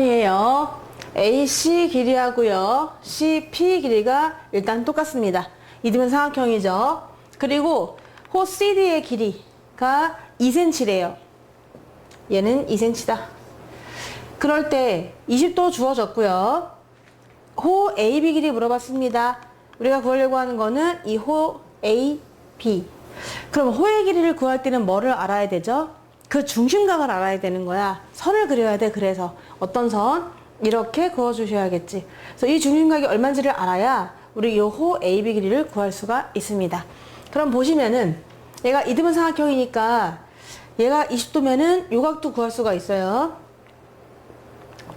이에요. AC 길이하고요. CP 길이가 일단 똑같습니다. 이등분 삼각형이죠. 그리고 호 CD의 길이가 2cm래요. 얘는 2cm다. 그럴 때 20도 주어졌고요. 호 AB 길이 물어봤습니다. 우리가 구하려고 하는 거는 이 호 AB. 그럼 호의 길이를 구할 때는 뭐를 알아야 되죠? 그 중심각을 알아야 되는 거야. 선을 그려야 돼. 그래서 어떤 선? 이렇게 그어 주셔야겠지. 그래서 이 중심각이 얼마인지를 알아야 우리 이호 AB 길이를 구할 수가 있습니다. 그럼 보시면은 얘가 이등분 삼각형이니까 얘가 20도면은 요각도 구할 수가 있어요.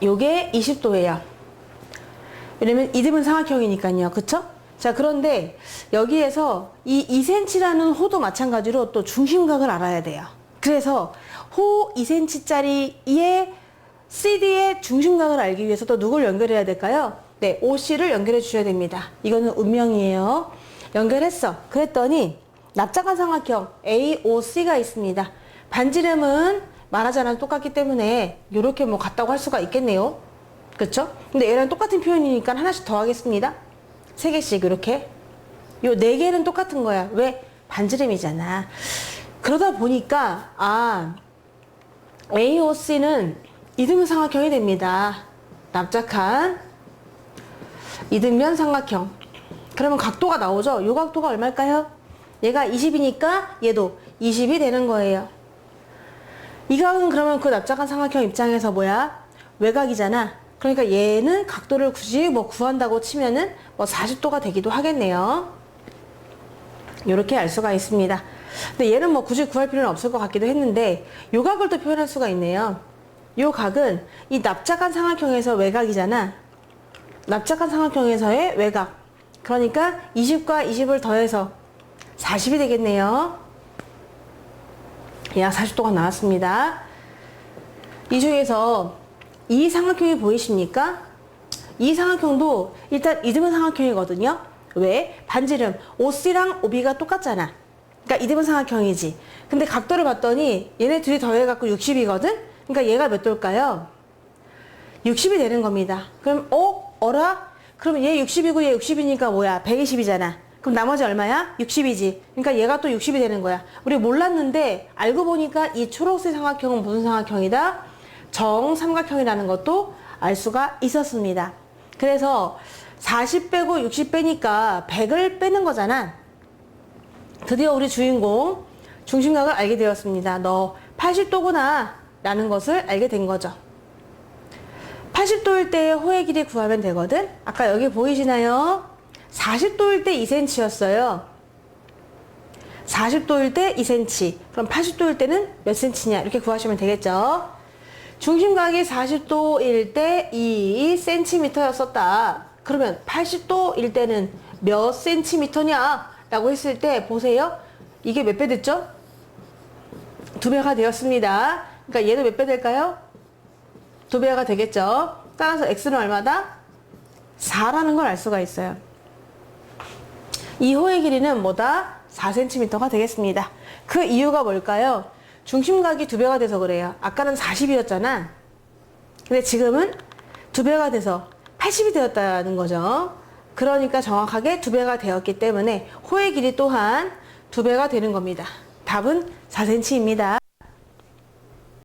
요게 20도예요. 왜냐면 이등분 삼각형이니까요. 그쵸? 자, 그런데 여기에서 이 2cm라는 호도 마찬가지로 또 중심각을 알아야 돼요. 그래서 호 2cm짜리의 CD의 중심각을 알기 위해서 또 누굴 연결해야 될까요? 네, OC를 연결해 주셔야 됩니다. 이거는 운명이에요. 연결했어. 그랬더니 납작한 삼각형 AOC가 있습니다. 반지름은 말하자면 똑같기 때문에 이렇게 뭐 같다고 할 수가 있겠네요. 그쵸? 근데 얘랑 똑같은 표현이니까 하나씩 더 하겠습니다. 세 개씩 이렇게. 요 네 개는 똑같은 거야. 왜? 반지름이잖아. 그러다 보니까 아 AOC는 이등분 삼각형이 됩니다. 납작한 이등변 삼각형. 그러면 각도가 나오죠? 요 각도가 얼마일까요? 얘가 20이니까 얘도 20이 되는 거예요. 이 각은 그러면 그 납작한 삼각형 입장에서 뭐야? 외곽이잖아. 그러니까 얘는 각도를 굳이 뭐 구한다고 치면은 뭐 40도가 되기도 하겠네요. 이렇게 알 수가 있습니다. 근데 얘는 뭐 굳이 구할 필요는 없을 것 같기도 했는데 요 각을 또 표현할 수가 있네요. 요 각은 이 납작한 삼각형에서 외곽이잖아. 납작한 삼각형에서의 외곽. 그러니까 20과 20을 더해서 40이 되겠네요. 약 40도가 나왔습니다. 이 중에서 이 삼각형이 보이십니까? 이 삼각형도 일단 이등분 삼각형이거든요. 왜? 반지름 OC랑 OB가 똑같잖아. 그러니까 이등분 삼각형이지. 근데 각도를 봤더니 얘네 둘이 더해갖고 60이거든? 그러니까 얘가 몇 도일까요? 60이 되는 겁니다. 그럼 어? 어라? 그럼 얘 60이고 얘 60이니까 뭐야? 120이잖아. 그럼 나머지 얼마야? 60이지. 그러니까 얘가 또 60이 되는 거야. 우리 몰랐는데 알고 보니까 이 초록색 삼각형은 무슨 삼각형이다? 정삼각형이라는 것도 알 수가 있었습니다. 그래서 40 빼고 60 빼니까 100을 빼는 거잖아. 드디어 우리 주인공 중심각을 알게 되었습니다. 너 80도구나 라는 것을 알게 된 거죠. 80도일 때의 호의 길이 구하면 되거든. 아까 여기 보이시나요? 40도일 때 2cm였어요. 40도일 때 2cm. 그럼 80도일 때는 몇 cm냐? 이렇게 구하시면 되겠죠. 중심각이 40도일 때 2cm였었다. 그러면 80도일 때는 몇 cm냐? 라고 했을 때 보세요. 이게 몇 배 됐죠? 두 배가 되었습니다. 그러니까 얘도 몇 배 될까요? 두 배가 되겠죠. 따라서 x는 얼마다? 4라는 걸 알 수가 있어요. 이 호의 길이는 뭐다? 4cm가 되겠습니다. 그 이유가 뭘까요? 중심각이 두 배가 돼서 그래요. 아까는 40이었잖아. 근데 지금은 두 배가 돼서 80이 되었다는 거죠. 그러니까 정확하게 두 배가 되었기 때문에 호의 길이 또한 두 배가 되는 겁니다. 답은 4cm입니다.